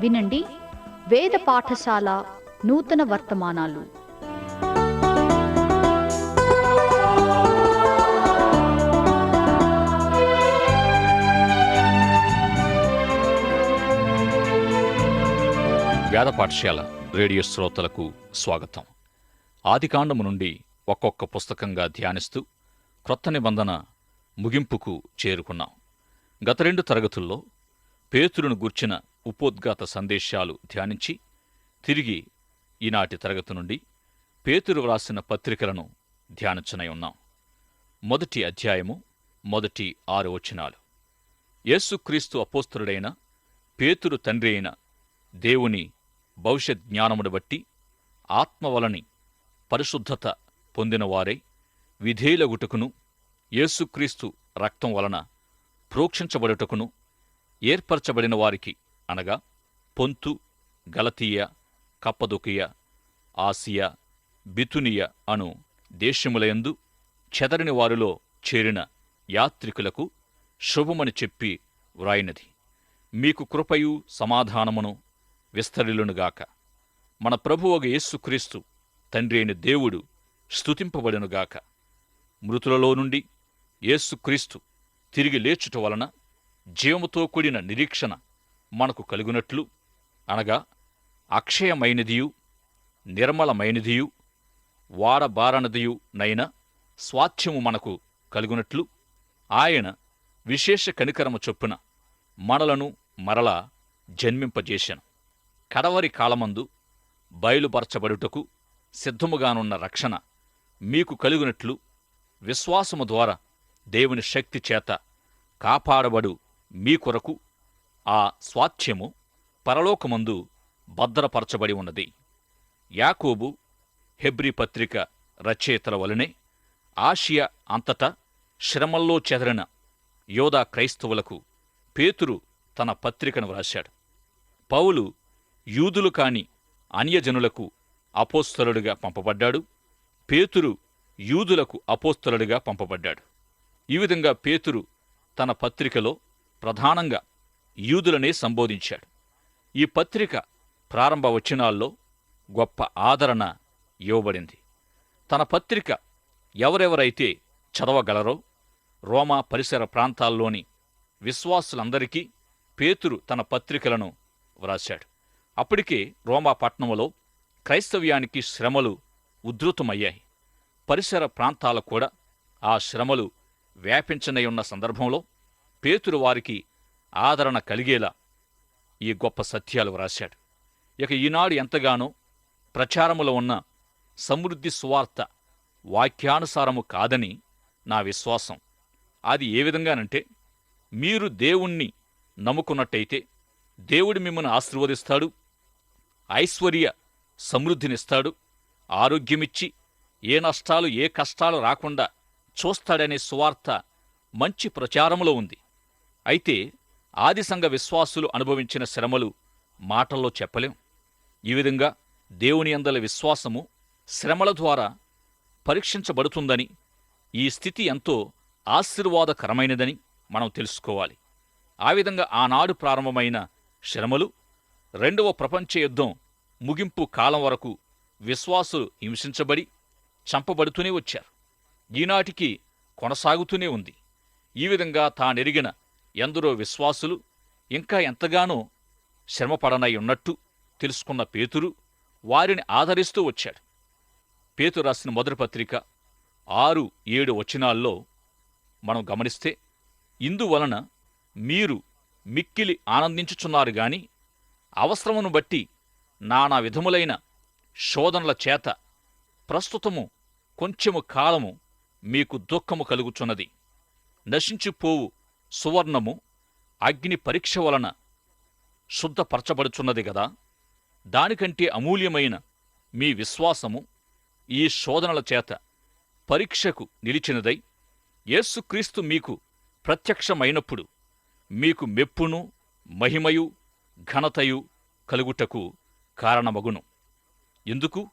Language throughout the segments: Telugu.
వినండి. వేద పాఠశాల నూతన వర్తమానాలు. వేద పాఠశాల రేడియో శ్రోతలకు స్వాగతం. ఆదికాండము నుండి ఒక్కొక్క పుస్తకంగా ధ్యానిస్తూ క్రొత్త నిబంధన ముగింపుకు చేరుకున్నాం. గత రెండు తరగతుల్లో పేతురును గూర్చిన ఉపోద్ఘాత సందేశాలు ధ్యానించి తిరిగి ఈనాటి తరగతి నుండి పేతురు వ్రాసిన పత్రికలను ధ్యానించనై ఉన్నాం. మొదటి అధ్యాయము మొదటి ఆరు వచనాలు. యేసుక్రీస్తు అపోస్తుడైన పేతురు తండ్రి అయిన దేవుని భవిష్యత్ జ్ఞానమును బట్టి ఆత్మవలని పరిశుద్ధత పొందినవారై విధేయులగుటకును యేసుక్రీస్తు రక్తం వలన ప్రోక్షించబడుటకును ఏర్పరచబడిన వారికి అనగా పొంతు గలతీయ కప్పదొకియ ఆసియా బితునియ అను దేశములయందు చెదరని వారిలో చేరిన యాత్రికులకు శుభమని చెప్పి వ్రాయినది. మీకు కృపయు సమాధానమును విస్తరిలునుగాక మన ప్రభువగ యేసుక్రీస్తు తండ్రి అయిన దేవుడు స్తుతింపబడినుగాక మృతులలో నుండి యేసుక్రీస్తు తిరిగి లేచుట వలన జీవముతో కూడిన నిరీక్షణ మనకు కలుగునట్లు అనగా అక్షయమైనదియు నిర్మలమైనదియు వారబారనదియు నైన స్వాస్థ్యము మనకు కలుగునట్లు ఆయన విశేష కనికరము చొప్పున మనలను మరలా జన్మింపజేశాను. కడవరి కాలమందు బయలుపరచబడుటకు సిద్ధముగానున్న రక్షణ మీకు కలుగునట్లు విశ్వాసము ద్వారా దేవుని శక్తి చేత కాపాడబడు మీ కొరకు ఆ స్వాస్థ్యము పరలోకమందు భద్రపరచబడి ఉన్నది. యాకోబు హెబ్రి పత్రిక రచయితల వలనే ఆసియా అంతటా శ్రమల్లో చెదరిన యోధా క్రైస్తవులకు పేతురు తన పత్రికను వ్రాశాడు. పౌలు యూదులు కాని అన్యజనులకు అపోస్తలుడుగా పంపబడ్డాడు. పేతురు యూదులకు అపోస్తలుడుగా పంపబడ్డాడు. ఈ విధంగా పేతురు తన పత్రికలో ప్రధానంగా యూదులనే సంబోధించాడు. ఈ పత్రిక ప్రారంభ వచనాల్లో గొప్ప ఆదరణ ఇవ్వబడింది. తన పత్రిక ఎవరెవరైతే చదవగలరో రోమా పరిసర ప్రాంతాల్లోని విశ్వాసులందరికీ పేతురు తన పత్రికలను వ్రాశాడు. అప్పటికే రోమా పట్టణంలో క్రైస్తవ్యానికి శ్రమలు ఉధృతమయ్యాయి. పరిసర ప్రాంతాలకు కూడా ఆ శ్రమలు వ్యాపించనై ఉన్న సందర్భంలో పేతురు వారికి ఆదరణ కలిగేలా ఈ గొప్ప సత్యాలు వ్రాశాడు. ఇక ఈనాడు ఎంతగానో ప్రచారములో ఉన్న సమృద్ధి సువార్త వాక్యానుసారము కాదని నా విశ్వాసం. అది ఏ విధంగానంటే మీరు దేవుణ్ణి నమ్ముకున్నట్టయితే దేవుడు మిమ్మల్ని ఆశీర్వదిస్తాడు ఐశ్వర్య సమృద్ధినిస్తాడు ఆరోగ్యమిచ్చి ఏ నష్టాలు ఏ కష్టాలు రాకుండా చూస్తాడనే సువార్త మంచి ప్రచారంలో ఉంది. అయితే ఆదిసంగ విశ్వాసులు అనుభవించిన శ్రమలు మాటల్లో చెప్పలేం. ఈ విధంగా దేవుని అందల విశ్వాసము శ్రమల ద్వారా పరీక్షించబడుతుందని ఈ స్థితి ఎంతో ఆశీర్వాదకరమైనదని మనం తెలుసుకోవాలి. ఆ విధంగా ఆనాడు ప్రారంభమైన శ్రమలు రెండవ ప్రపంచ యుద్ధం ముగింపు కాలం వరకు విశ్వాసులు హింసించబడి చంపబడుతూనే వచ్చారు. ఈనాటికి కొనసాగుతూనే ఉంది. ఈ విధంగా తానెరిగిన ఎందరో విశ్వాసులు ఇంకా ఎంతగానో శ్రమపడనై ఉన్నట్టు తెలుసుకున్న పేతురు వారిని ఆదరిస్తూ వచ్చాడు. పేతురు రాసిన మొదటి పత్రిక ఆరు ఏడు వచనాల్లో మనం గమనిస్తే ఇందువలన మీరు మిక్కిలి ఆనందించుచున్నారు గాని అవసరమును బట్టి నానా విధములైన శోధనల చేత ప్రస్తుతము కొంచెము కాలము మీకు దుఃఖము కలుగుచున్నది. నశించిపోవు సువర్ణము అగ్ని పరీక్ష వలన శుద్ధపరచబడుచున్నది గదా? దానికంటే అమూల్యమైన మీ విశ్వాసము ఈ శోధనల చేత పరీక్షకు నిలిచినదై యేసుక్రీస్తు మీకు ప్రత్యక్షమైనప్పుడు మీకు మెప్పును మహిమయు ఘనతయు కలుగుటకు కారణమగును. ఎందుకు?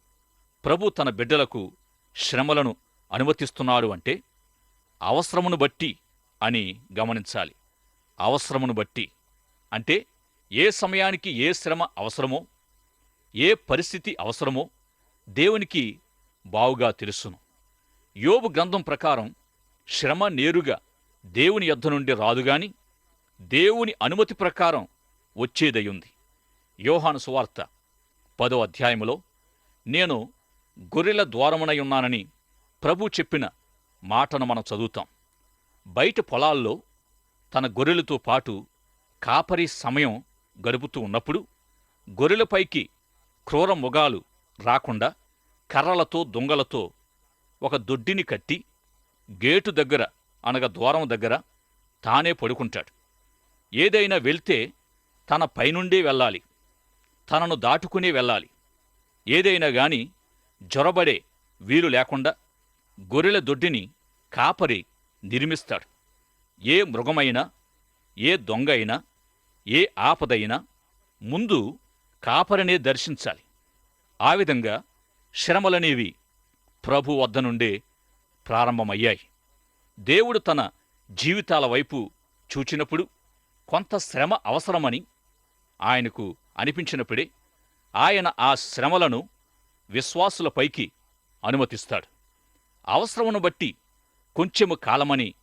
ప్రభు తన బిడ్డలకు శ్రమలను అనుమతిస్తున్నాడు అంటే అవసరమును బట్టి అని గమనించాలి. అవసరమును బట్టి. అంటే ఏ సమయానికి ఏ శ్రమ అవసరమో ఏ పరిస్థితి అవసరమో దేవునికి బావుగా తెలుసును. యోబు గ్రంథం ప్రకారం శ్రమ నేరుగా దేవుని యొద్ధ నుండి రాదుగాని దేవుని అనుమతి ప్రకారం వచ్చేదయుంది. యోహాను సువార్త పదో అధ్యాయములో నేను గొర్రెల ద్వారమునై ఉన్నానని ప్రభు చెప్పిన మాటను మనం చదువుతాం. బయట పొలాల్లో తన గొర్రెలతో పాటు కాపరి సమయం గడుపుతూ ఉన్నప్పుడు గొర్రెలపైకి క్రూర మొగాలు రాకుండా కర్రలతో దొంగలతో ఒక దొడ్డిని కట్టి గేటు దగ్గర అనగా ద్వారం దగ్గర తానే పడుకుంటాడు. ఏదైనా వెళ్తే తన పైనుండే వెళ్ళాలి. తనను దాటుకునే వెళ్ళాలి. ఏదైనా గాని జొరబడే వీలు లేకుండా గొర్రెల దొడ్డిని కాపరి నిర్మిస్తాడు ఏ మృగమైనా ఏ దొంగ అయినా ఏ ఆపదైనా ముందు కాపరినే దర్శించాలి. ఆ విధంగా శ్రమలనేవి ప్రభు వద్ద నుండే ప్రారంభమయ్యాయి. దేవుడు తన జీవితాల వైపు చూచినప్పుడు కొంత శ్రమ అవసరమని ఆయనకు అనిపించినప్పుడే ఆయన ఆ శ్రమలను విశ్వాసులపైకి అనుమతిస్తాడు. అవసరమును బట్టి కొంచెము కాలమని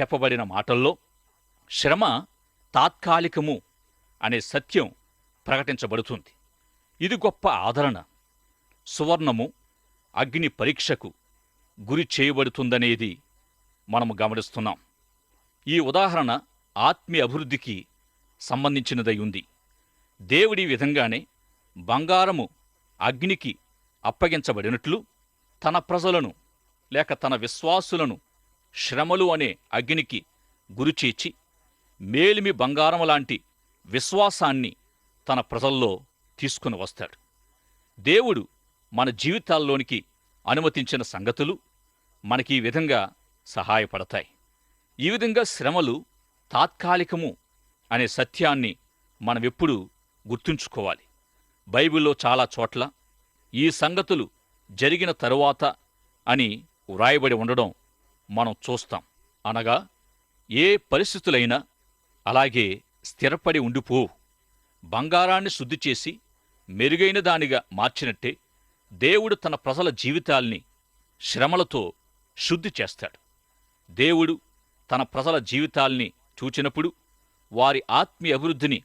చెప్పబడిన మాటల్లో శ్రమ తాత్కాలికము అనే సత్యం ప్రకటించబడుతుంది. ఇది గొప్ప ఆదరణ సువర్ణము అగ్ని పరీక్షకు గురి చేయబడుతుందనేది మనము గమనిస్తున్నాం. ఈ ఉదాహరణ ఆత్మీయ అభివృద్ధికి సంబంధించినదై ఉంది. దేవుడి విధంగానే బంగారము అగ్నికి అప్పగించబడినట్లు తన ప్రజలను లేక తన విశ్వాసులను శ్రమలు అనే అగ్నికి గురిచేచి మేలిమి బంగారం లాంటి విశ్వాసాన్ని తన ప్రజల్లో తీసుకుని వస్తాడు. దేవుడు మన జీవితాల్లోనికి అనుమతించిన సంగతులు మనకి ఈ విధంగా సహాయపడతాయి. ఈ విధంగా శ్రమలు తాత్కాలికము అనే సత్యాన్ని మనమెప్పుడు గుర్తుంచుకోవాలి. బైబిల్లో చాలా చోట్ల ఈ సంగతులు జరిగిన తరువాత అని వ్రాయబడి ఉండడం మనం చూస్తాం. అనగా ఏ పరిస్థితులైనా అలాగే స్థిరపడి ఉండిపోవు బంగారాన్ని శుద్ధి చేసి మెరుగైన దానిగా మార్చినట్టే దేవుడు తన ప్రజల జీవితాల్ని శ్రమలతో శుద్ధి చేస్తాడు. దేవుడు తన ప్రజల జీవితాల్ని చూచినప్పుడు వారి ఆత్మీయ అభివృద్ధిని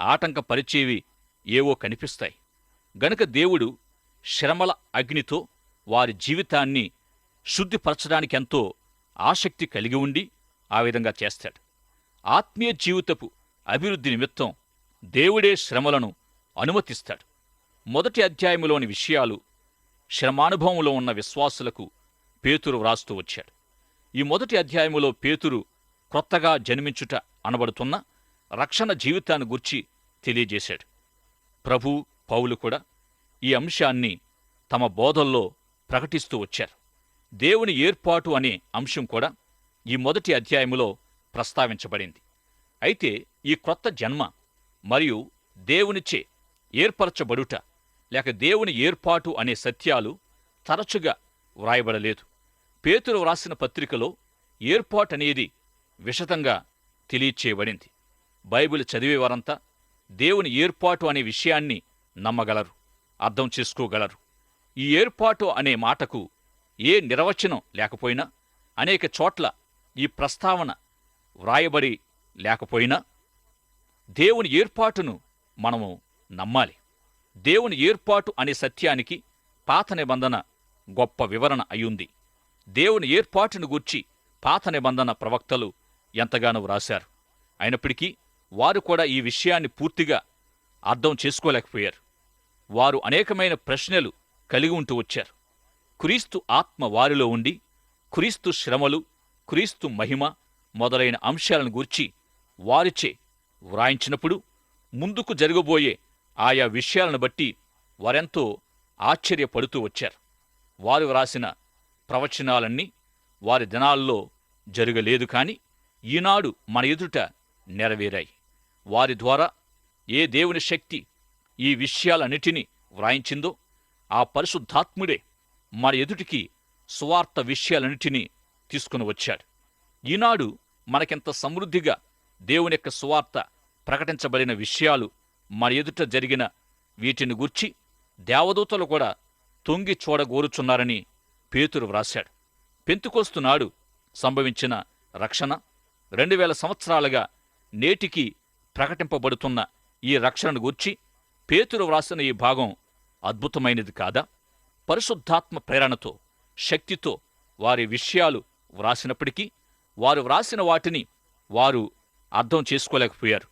ఆటంకపరిచేవి ఏవో కనిపిస్తాయి. గనుక దేవుడు శ్రమల అగ్నితో వారి జీవితాన్ని శుద్ధిపరచడానికెంతో ఆసక్తి కలిగి ఉండి ఆ విధంగా చేస్తాడు. ఆత్మీయ జీవితపు అభివృద్ధి నిమిత్తం దేవుడే శ్రమలను అనుమతిస్తాడు. మొదటి అధ్యాయములోని విషయాలు శ్రమానుభవంలో ఉన్న విశ్వాసులకు పేతురు వ్రాస్తూ వచ్చాడు. ఈ మొదటి అధ్యాయములో పేతురు క్రొత్తగా జన్మించుట అనబడుతున్న రక్షణ జీవితాన్ని గుర్చి తెలియజేశాడు. ప్రభు పౌలు కూడా ఈ అంశాన్ని తమ బోధల్లో ప్రకటిస్తూ వచ్చారు. దేవుని ఏర్పాటు అనే అంశం కూడా ఈ మొదటి అధ్యాయములో ప్రస్తావించబడింది. అయితే ఈ క్రొత్త జన్మ మరియు దేవునిచే ఏర్పరచబడుట లేక దేవుని ఏర్పాటు అనే సత్యాలు తరచుగా వ్రాయబడలేదు. పేతులు వ్రాసిన పత్రికలో ఏర్పాటు అనేది విశదంగా తెలియచేయబడింది. బైబిల్ చదివేవారంతా దేవుని ఏర్పాటు అనే విషయాన్ని నమ్మగలరు అర్థం చేసుకోగలరు. ఈ ఏర్పాటు అనే మాటకు ఏ నిర్వచనం లేకపోయినా అనేక చోట్ల ఈ ప్రస్తావన వ్రాయబడి లేకపోయినా దేవుని ఏర్పాటును మనము నమ్మాలి. దేవుని ఏర్పాటు అనే సత్యానికి పాత నిబంధన గొప్ప వివరణ అయ్యుంది. దేవుని ఏర్పాటును గూర్చి పాత నిబంధన ప్రవక్తలు ఎంతగానో వ్రాశారు. అయినప్పటికీ వారు కూడా ఈ విషయాన్ని పూర్తిగా అర్థం చేసుకోలేకపోయారు. వారు అనేకమైన ప్రశ్నలు కలిగి ఉంటూ వచ్చారు. క్రీస్తు ఆత్మ వారిలో ఉండి క్రీస్తు శ్రమలు క్రీస్తు మహిమ మొదలైన అంశాలను గూర్చి వారిచే వ్రాయించినప్పుడు ముందుకు జరగబోయే ఆయా విషయాలను బట్టి వారెంతో ఆశ్చర్యపడుతూ వచ్చారు. వారు వ్రాసిన ప్రవచనాలన్నీ వారి దినాల్లో జరగలేదు కాని ఈనాడు మన ఎదుట నెరవేరాయి. వారి ద్వారా ఏ దేవుని శక్తి ఈ విషయాలన్నిటినీ వ్రాయించిందో ఆ పరిశుద్ధాత్ముడే మన ఎదుటికి సువార్త విషయాలన్నిటినీ తీసుకుని వచ్చాడు. ఈనాడు మనకెంత సమృద్ధిగా దేవుని యొక్క సువార్త ప్రకటించబడిన విషయాలు మన ఎదుట జరిగిన వీటిని గూర్చి దేవదూతలు కూడా తొంగి చూడగోరుచున్నారని పేతురు వ్రాశాడు. పెంతుకోస్తున్నాడు సంభవించిన రక్షణ రెండు వేల సంవత్సరాలుగా నేటికి ప్రకటింపబడుతున్న ఈ రక్షణను గూర్చి పేతురు వ్రాసిన ఈ భాగం అద్భుతమైనది కాదా? పరిశుద్ధాత్మ ప్రేరణతో శక్తితో వారి విషయాలు వ్రాసినప్పటికీ వారు వ్రాసిన వాటిని వారు అర్థం చేసుకోలేకపోయారు.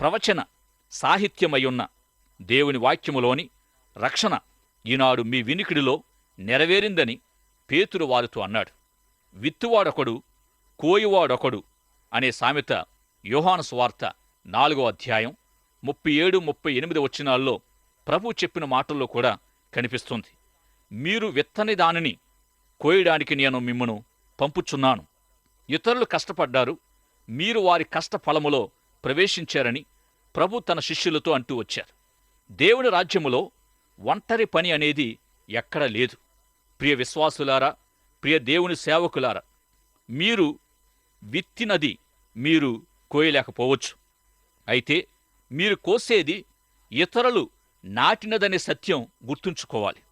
ప్రవచన సాహిత్యమయ్యున్న దేవుని వాక్యములోని రక్షణ ఈనాడు మీ వినికిడిలో నెరవేరిందని పేతురు వారితో అన్నాడు. విత్తువాడొకడు కోయివాడొకడు అనే సామెత యోహాను స్వార్త నాలుగో అధ్యాయం ముప్పై ఏడు ముప్పై ఎనిమిది వచ్చినాల్లో ప్రభు చెప్పిన మాటల్లో కూడా కనిపిస్తుంది. మీరు విత్తని దానిని కోయడానికి నేను మిమ్మను పంపుచున్నాను. ఇతరులు కష్టపడ్డారు మీరు వారి కష్ట ఫలములో ప్రవేశించారని ప్రభు తన శిష్యులతో అంటూ వచ్చారు. దేవుని రాజ్యములో ఒంటరి పని అనేది ఎక్కడ లేదు. ప్రియ విశ్వాసులారా ప్రియ దేవుని సేవకులారా మీరు విత్తినది మీరు కోయలేకపోవచ్చు. అయితే మీరు కోసేది ఇతరులు నాటినదనే సత్యం గుర్తుంచుకోవాలి.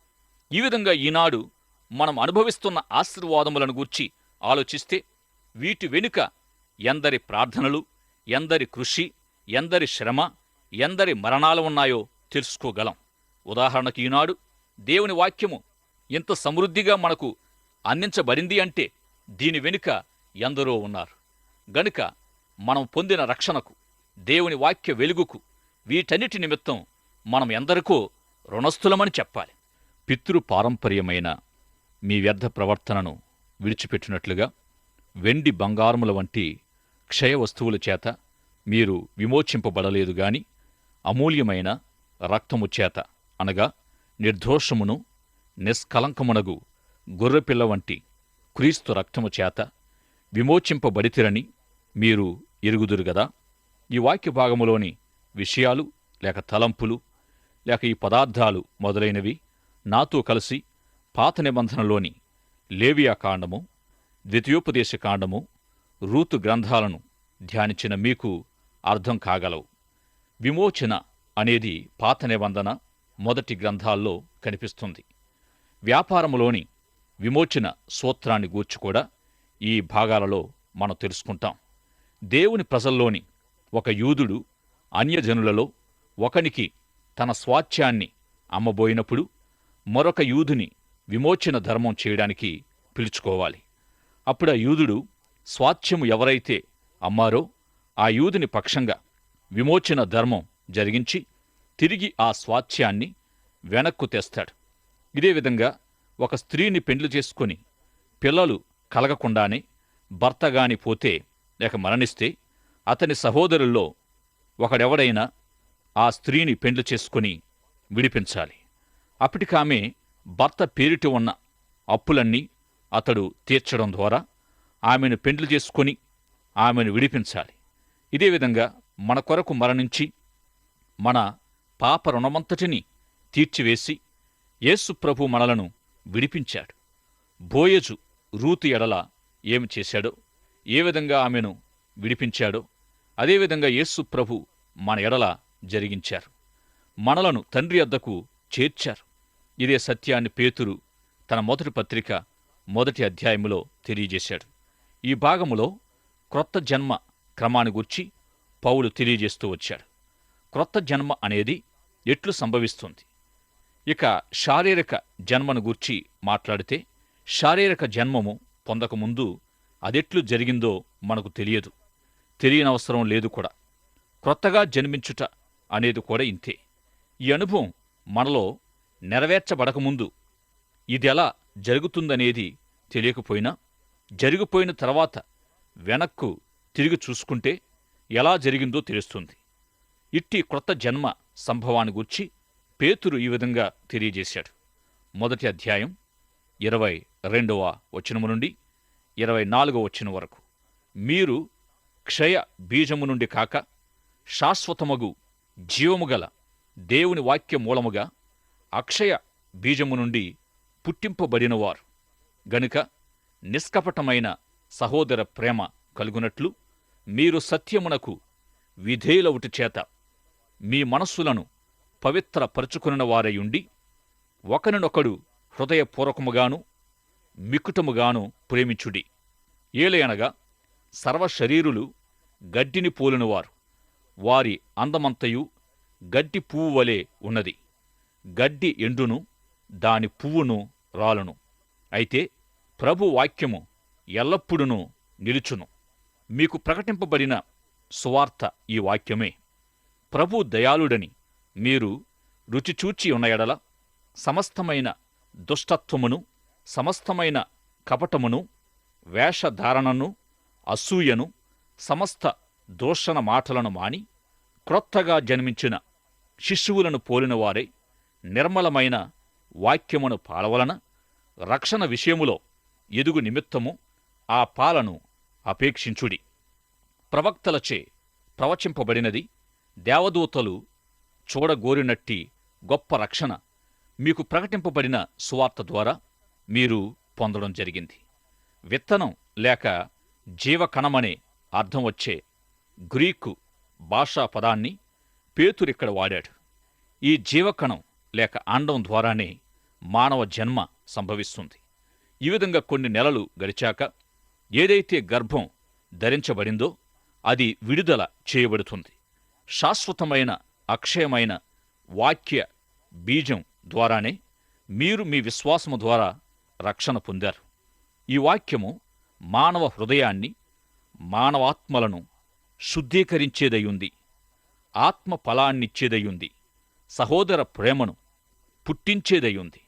ఈ విధంగా ఈనాడు మనం అనుభవిస్తున్న ఆశీర్వాదములను గూర్చి ఆలోచిస్తే వీటి వెనుక ఎందరి ప్రార్థనలు ఎందరి కృషి ఎందరి శ్రమ ఎందరి మరణాలు ఉన్నాయో తెలుసుకోగలం. ఉదాహరణకు ఈనాడు దేవుని వాక్యము ఇంత సమృద్ధిగా మనకు అందించబడింది అంటే దీని వెనుక ఎందరో ఉన్నారు. గనుక మనం పొందిన రక్షణకు దేవుని వాక్య వెలుగుకు వీటన్నిటి నిమిత్తం మనం ఎందరికో రుణస్థులమని చెప్పాలి. పితృ పారంపర్యమైన మీ వ్యర్థ ప్రవర్తనను విడిచిపెట్టినట్లుగా వెండి బంగారముల వంటి క్షయ వస్తువుల చేత మీరు విమోచింపబడలేదు గాని అమూల్యమైన రక్తము చేత అనగా నిర్దోషమును నిష్కలంకమునగు గొర్రెపిల్ల వంటి క్రీస్తు రక్తము చేత విమోచింపబడితిరని మీరు ఎరుగుదురు గదా? ఈ వాక్య భాగములోని విషయాలు లేక తలంపులు లేక ఈ పదార్థాలు మొదలైనవి నాతో కలిసి పాత నిబంధనలోని లేవియా కాండము ద్వితీయోపదేశ కాండము రూతు గ్రంథాలను ధ్యానించిన మీకు అర్థం కాగలవు. విమోచన అనేది పాత నిబంధన మొదటి గ్రంథాల్లో కనిపిస్తుంది. వ్యాపారములోని విమోచన సూత్రాన్ని గూర్చి కూడా ఈ భాగాలలో మనం తెలుసుకుంటాం. దేవుని ప్రజల్లోని ఒక యూదుడు అన్యజనులలో ఒకనికి తన స్వాచ్యాన్ని అమ్మబోయినప్పుడు మరొక యూదుని విమోచన ధర్మం చేయడానికి పిలుచుకోవాలి. అప్పుడు ఆ యూదుడు స్వాచ్యము ఎవరైతే అమ్మారో ఆ యూదుని పక్షంగా విమోచన ధర్మం జరిగించి తిరిగి ఆ స్వాచ్యాన్ని వెనక్కు తెస్తాడు. ఇదే విధంగా ఒక స్త్రీని పెండ్లు చేసుకొని పిల్లలు కలగకుండానే భర్త గాని పోతే లేక మరణిస్తే అతని సహోదరుల్లో ఒకడెవడైనా ఆ స్త్రీని పెండ్లు చేసుకుని విడిపించాలి. అప్పటికామె భర్త పేరిట ఉన్న అప్పులన్నీ అతడు తీర్చడం ద్వారా ఆమెను పెండ్లు చేసుకొని ఆమెను విడిపించాలి. ఇదే విధంగా మన కొరకు మరణించి మన పాప రుణమంతటిని తీర్చివేసి యేసు ప్రభు మనలను విడిపించాడు. బోయజు రూతు ఎడల ఏమి చేశాడో ఏ విధంగా ఆమెను విడిపించాడో అదేవిధంగా యేసు ప్రభు మన ఎడల జరిగించారు. మనలను తండ్రి అద్దకు చేర్చారు. ఇదే సత్యాన్ని పేతురు తన మొదటి పత్రిక మొదటి అధ్యాయములో తెలియజేశాడు. ఈ భాగములో క్రొత్త జన్మ క్రమాన్ని గుర్చి పౌలు తెలియజేస్తూ వచ్చాడు. క్రొత్త జన్మ అనేది ఎట్లు సంభవిస్తుంది? ఇక శారీరక జన్మను గూర్చి మాట్లాడితే శారీరక జన్మము పొందకముందు అదెట్లు జరిగిందో మనకు తెలియదు. తెలియనవసరం లేదు కూడా. క్రొత్తగా జన్మించుట అనేది కూడా ఇంతే. ఈ అనుభవం మనలో నెరవేర్చబడకముందు ఇదెలా జరుగుతుందనేది తెలియకపోయినా జరిగిపోయిన తర్వాత వెనక్కు తిరిగి చూసుకుంటే ఎలా జరిగిందో తెలుస్తుంది. ఇట్టి క్రొత్త జన్మ సంభవాన్ని గుర్చి పేతురు ఈ విధంగా తెలియజేశాడు. మొదటి అధ్యాయం ఇరవై రెండవ వచనము నుండి ఇరవై నాలుగవ వచనం వరకు. మీరు క్షయ బీజము నుండి కాక శాశ్వతమగు జీవము గల దేవుని వాక్య మూలముగా అక్షయ బీజము నుండి పుట్టింపబడినవారు. గనుక నిష్కపటమైన సహోదర ప్రేమ కలుగునట్లు మీరు సత్యమునకు విధేయులవుటి చేత మీ మనస్సులను పవిత్రపరుచుకున్న వారయుండి ఒకరినొకడు హృదయపూర్వకముగాను మిక్కుటముగాను ప్రేమించుడి. ఏలయనగా సర్వశరీరులు గడ్డిని పోలినవారు. వారి అందమంతయు గడ్డి పువ్వు వలె ఉన్నది. గడ్డి ఎండును దాని పువ్వును రాలును. అయితే ప్రభు వాక్యము ఎల్లప్పుడూను నిలుచును. మీకు ప్రకటింపబడిన సువార్త ఈ వాక్యమే. ప్రభు దయాళుడని మీరు రుచిచూచి ఉన్న ఎడల సమస్తమైన దుష్టత్వమును సమస్తమైన కపటమును వేషధారణను అసూయను సమస్త దూషణ మాటలను మాని క్రొత్తగా జన్మించిన శిశువులను పోలినవారే నిర్మలమైన వాక్యమును పాలవలన రక్షణ విషయములో ఎదుగు నిమిత్తము ఆ పాలను అపేక్షించుడి. ప్రవక్తలచే ప్రవచింపబడినది దేవదూతలు చూడగోరినట్టి గొప్ప రక్షణ మీకు ప్రకటింపబడిన సువార్త ద్వారా మీరు పొందడం జరిగింది. విత్తనం లేక జీవకణమనే అర్థం వచ్చే గ్రీకు భాషా పదాన్ని పేతురిక్కడ వాడాడు. ఈ జీవకణం లేక అండం ద్వారానే మానవ జన్మ సంభవిస్తుంది. ఈ విధంగా కొన్ని నెలలు గడిచాక ఏదైతే గర్భం ధరించబడిందో అది విడుదల చేయబడుతుంది. శాశ్వతమైన అక్షయమైన వాక్య బీజం ద్వారానే మీరు మీ విశ్వాసము ద్వారా రక్షణ పొందారు. ఈ వాక్యము మానవ హృదయాన్ని మానవాత్మలను శుద్ధీకరించేదయుంది ఆత్మ ఫలాన్నిచ్చేదయుంది సహోదర ప్రేమను పుట్టించేదయుంది.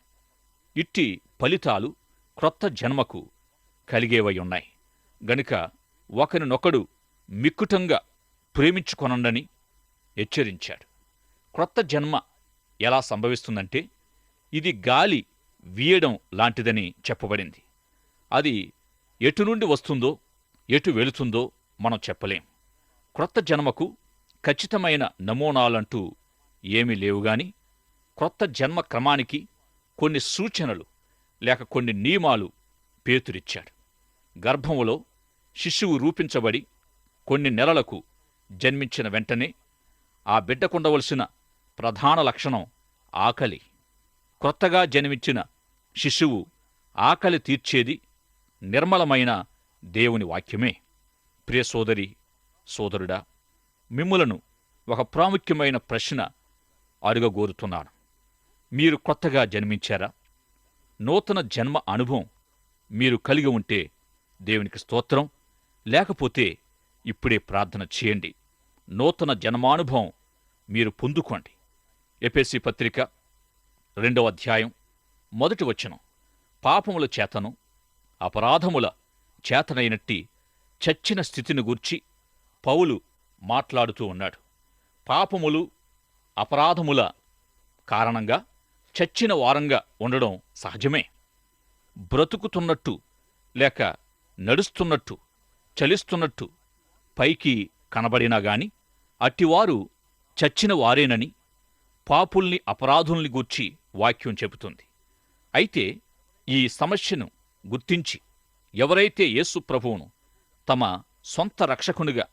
ఇట్టి ఫలితాలు క్రొత్త జన్మకు కలిగేవై ఉన్నాయి గనుక ఒకరినొకడు మిక్కుటంగా ప్రేమించుకొనండని హెచ్చరించాడు. క్రొత్త జన్మ ఎలా సంభవిస్తుందంటే ఇది గాలి వీయడం లాంటిదని చెప్పబడింది. అది ఎటు నుండి వస్తుందో ఎటు వెళుతుందో మనం చెప్పలేం. క్రొత్త జన్మకు ఖచ్చితమైన నమూనాలంటూ ఏమీ లేవుగాని క్రొత్త జన్మ క్రమానికి కొన్ని సూచనలు లేక కొన్ని నియమాలు పేతురిచ్చాడు. గర్భములో శిశువు రూపించబడి కొన్ని నెలలకు జన్మించిన వెంటనే ఆ బిడ్డకుండవలసిన ప్రధాన లక్షణం ఆకలి. క్రొత్తగా జన్మించిన శిశువు ఆకలి తీర్చేది నిర్మలమైన దేవుని వాక్యమే. ప్రియ సోదరి సోదరుడా మిమ్ములను ఒక ప్రాముఖ్యమైన ప్రశ్న అడుగగోరుతున్నాను మీరు కొత్తగా జన్మించారా? నూతన జన్మ అనుభవం మీరు కలిగి ఉంటే దేవునికి స్తోత్రం. లేకపోతే ఇప్పుడే ప్రార్థన చేయండి. నూతన జన్మానుభవం మీరు పొందుకోండి. ఎపిఎస్సి పత్రిక రెండవ అధ్యాయం మొదటి వచనం. పాపముల చేతను అపరాధముల చేతనైనట్టి చచ్చిన స్థితిని గూర్చి పౌలు మాట్లాడుతూ ఉన్నాడు. పాపములు అపరాధముల కారణంగా చచ్చిన వారంగా ఉండడం సహజమే. బ్రతుకుతున్నట్టు లేక నడుస్తున్నట్టు చలిస్తున్నట్టు పైకి కనబడినా గాని అట్టివారు చచ్చిన వారేనని పాపుల్ని అపరాధుల్ని గూర్చి వాక్యం చెబుతుంది. అయితే ఈ సమస్యను గుర్తించి ఎవరైతే యేసు ప్రభువును తమ సొంత రక్షకునిగా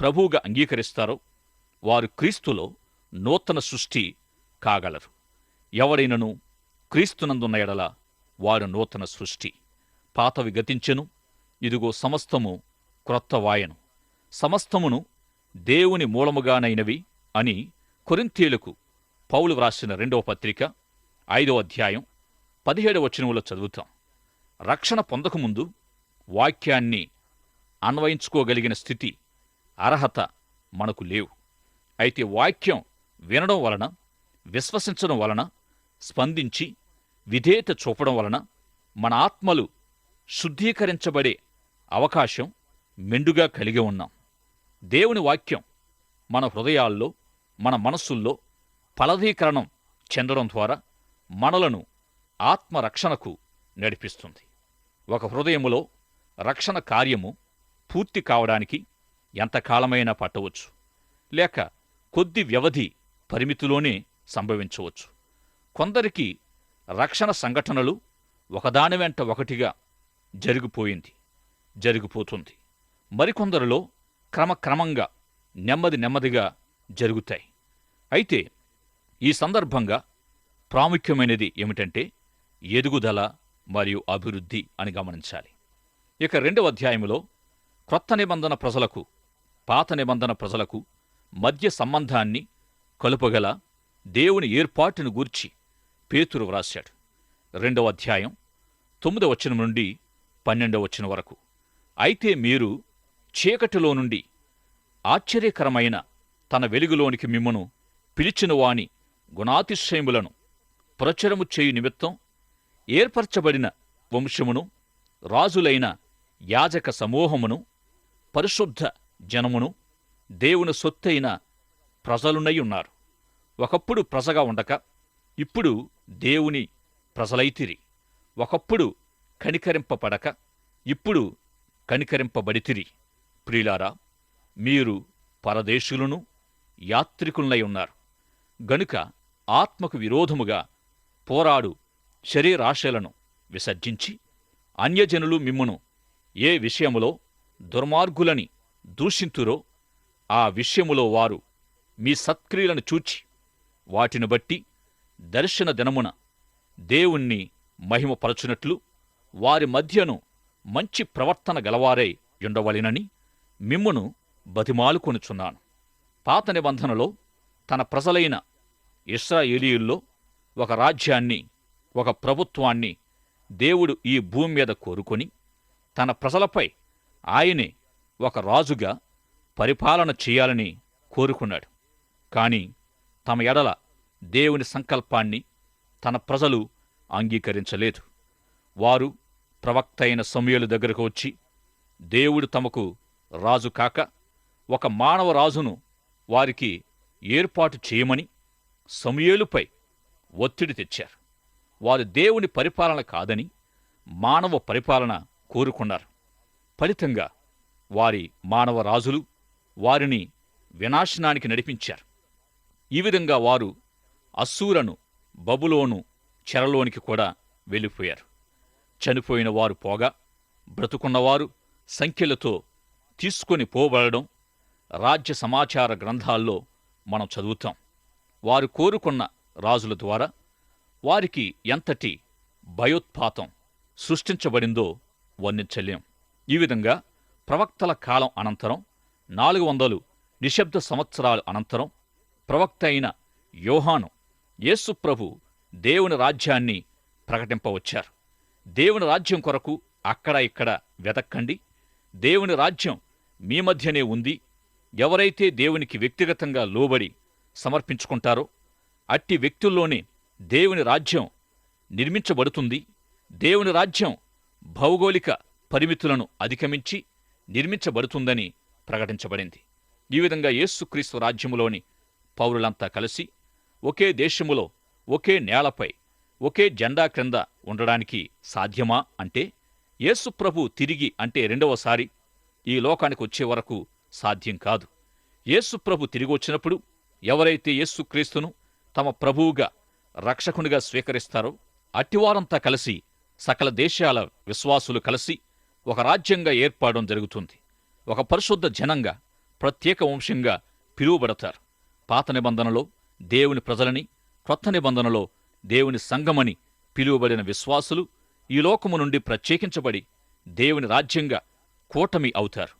ప్రభువుగా అంగీకరిస్తారో వారు క్రీస్తులో నూతన సృష్టి కాగలరు. ఎవడైనను క్రీస్తునందున్న ఎడల వారు నూతన సృష్టి. పాతవి గతించెను ఇదిగో సమస్తము క్రొత్త వాయను. సమస్తమును దేవుని మూలముగానైనవి అని కొరింథీయులకు పౌలు వ్రాసిన రెండవ పత్రిక ఐదవ అధ్యాయం పదిహేడవ వచనములో చదువుతాం. రక్షణ పొందకముందు వాక్యాన్ని అన్వయించుకోగలిగిన స్థితి అర్హత మనకు లేవు. అయితే వాక్యం వినడం వలన విశ్వసించడం వలన స్పందించి విధేయత చూపడం వలన మన ఆత్మలు శుద్ధీకరించబడే అవకాశం మెండుగా కలిగి ఉన్నాం. దేవుని వాక్యం మన హృదయాల్లో మన మనస్సుల్లో ఫలదీకరణం చెందడం ద్వారా మనలను ఆత్మరక్షణకు నడిపిస్తుంది. ఒక హృదయములో రక్షణ కార్యము పూర్తి కావడానికి ఎంతకాలమైనా పట్టవచ్చు. లేక కొద్ది వ్యవధి పరిమితిలోనే సంభవించవచ్చు. కొందరికి రక్షణ సంఘటనలు ఒకదాని వెంట ఒకటిగా జరిగిపోయింది జరిగిపోతుంది. మరికొందరిలో క్రమక్రమంగా నెమ్మది నెమ్మదిగా జరుగుతాయి. అయితే ఈ సందర్భంగా ప్రాముఖ్యమైనది ఏమిటంటే ఎదుగుదల మరియు అభివృద్ధి అని గమనించాలి. ఇక రెండవ అధ్యాయములో క్రొత్త నిబంధన ప్రజలకు పాత నిబంధన ప్రజలకు మధ్య సంబంధాన్ని కలుపగల దేవుని ఏర్పాటును గూర్చి పేతురు వ్రాశాడు. రెండవ అధ్యాయం తొమ్మిదవ వచనం నుండి పన్నెండవ వచనం వరకు. అయితే మీరు చీకటిలో నుండి ఆశ్చర్యకరమైన తన వెలుగులోనికి మిమ్మను పిలిచిన వాని గుణాతిశయములను ప్రచురము చేయు నిమిత్తం ఏర్పరచబడిన వంశమును రాజులైన యాజక సమూహమును పరిశుద్ధ జనమును దేవుని సొత్తైన ప్రజలునై ఉన్నారు ఒకప్పుడు ప్రజగా ఉండక ఇప్పుడు దేవుని ప్రజలైతిరి ఒకప్పుడు కనికరింపబడక ఇప్పుడు కనికరింపబడితిరి ప్రియులారా మీరు పరదేశులను యాత్రికులనై ఉన్నారు. గనుక ఆత్మకు విరోధముగా పోరాడు శరీరాశలను విసర్జించి అన్యజనులు మిమ్మును ఏ విషయములో దుర్మార్గులని దూషింతురో ఆ విషయములో వారు మీ సత్క్రియలను చూచి వాటిని బట్టి దర్శన దినమున దేవుణ్ణి మహిమపరచునట్లు వారి మధ్యను మంచి ప్రవర్తన గలవారై ఉండవలెనని మిమ్మును బతిమాలుకొనుచున్నాను. పాత నిబంధనలో తన ప్రజలైన ఇస్రాయేలీయుల్లో ఒక రాజ్యాన్ని ఒక ప్రభుత్వాన్ని దేవుడు ఈ భూమి మీద కోరుకొని తన ప్రజలపై ఆయనే ఒక రాజుగా పరిపాలన చేయాలని కోరుకున్నాడు. కాని తమ ఎడల దేవుని సంకల్పాన్ని తన ప్రజలు అంగీకరించలేదు. వారు ప్రవక్త అయిన సమయలు దగ్గరకు వచ్చి దేవుడు తమకు రాజు కాక ఒక మానవ రాజును వారికి ఏర్పాటు చేయమని సమయేలుపై ఒత్తిడి తెచ్చారు. వారు దేవుని పరిపాలన కాదని మానవ పరిపాలన కోరుకున్నారు. ఫలితంగా వారి మానవ రాజులు వారిని వినాశనానికి నడిపించారు. ఈ విధంగా వారు అస్సూరను బబులోను చెరలోనికి కూడా వెళ్ళిపోయారు. చనిపోయిన వారు పోగా బ్రతుకున్నవారు సంఖ్యలతో తీసుకొని పోబడడం రాజ్య సమాచార గ్రంథాల్లో మనం చదువుతాం. వారు కోరుకున్న రాజుల ద్వారా వారికి ఎంతటి భయోత్పాతం సృష్టించబడిందో వర్ణించలేం. ఈ విధంగా ప్రవక్తల కాలం అనంతరం నాలుగు వందలు నిశ్శబ్ద సంవత్సరాలు అనంతరం ప్రవక్త అయిన యోహాను యేసుప్రభు దేవుని రాజ్యాన్ని ప్రకటింపవచ్చారు. దేవుని రాజ్యం కొరకు అక్కడ ఇక్కడ వెతక్కండి. దేవుని రాజ్యం మీ మధ్యనే ఉంది. ఎవరైతే దేవునికి వ్యక్తిగతంగా లోబడి సమర్పించుకుంటారో అట్టి వ్యక్తుల్లోనే దేవుని రాజ్యం నిర్మించబడుతుంది. దేవుని రాజ్యం భౌగోళిక పరిమితులను అధిగమించి నిర్మించబడుతుందని ప్రకటించబడింది. ఈ విధంగా యేసుక్రీస్తు రాజ్యములోని పౌరులంతా కలిసి ఒకే దేశములో ఒకే నేలపై ఒకే జెండా క్రింద ఉండడానికి సాధ్యమా అంటే యేసుప్రభు తిరిగి అంటే రెండవసారి ఈ లోకానికి వచ్చే వరకు సాధ్యం కాదు. యేసుప్రభు తిరిగి వచ్చినప్పుడు ఎవరైతే యేసుక్రీస్తును తమ ప్రభువుగా రక్షకునిగా స్వీకరిస్తారో అట్టివారంతా కలిసి సకల దేశాల విశ్వాసులు కలిసి ఒక రాజ్యంగా ఏర్పడడం జరుగుతుంది. ఒక పరిశుద్ధ జనంగా ప్రత్యేక వంశంగా పిలువబడతారు. పాత నిబంధనలో దేవుని ప్రజలని క్రొత్త నిబంధనలో దేవుని సంఘమని పిలువబడిన విశ్వాసులు ఈ లోకము నుండి ప్రత్యేకించబడి దేవుని రాజ్యంగా కూటమి అవుతారు.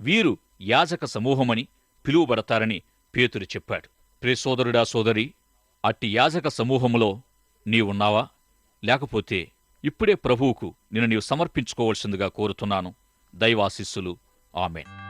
వీరు యాజక సమూహమని పిలువబడతారని పేతురు చెప్పాడు. ప్రే సోదరుడా సోదరి అట్టి యాజక సమూహములో నీవున్నావా లేకపోతే ఇప్పుడే ప్రభువుకు నిన్ను నీవు సమర్పించుకోవలసిందిగా కోరుతున్నాను. దైవాశిస్సులు. ఆమెన్.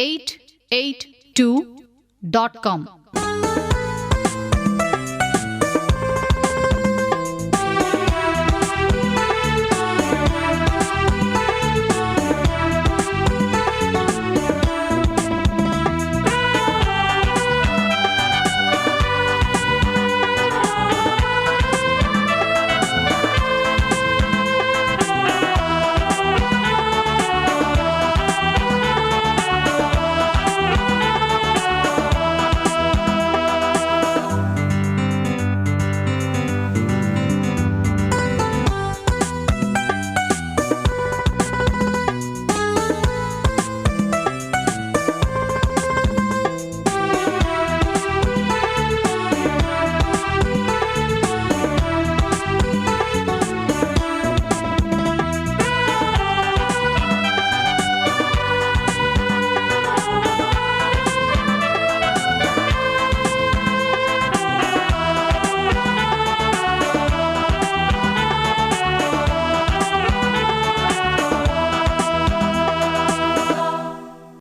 882.com.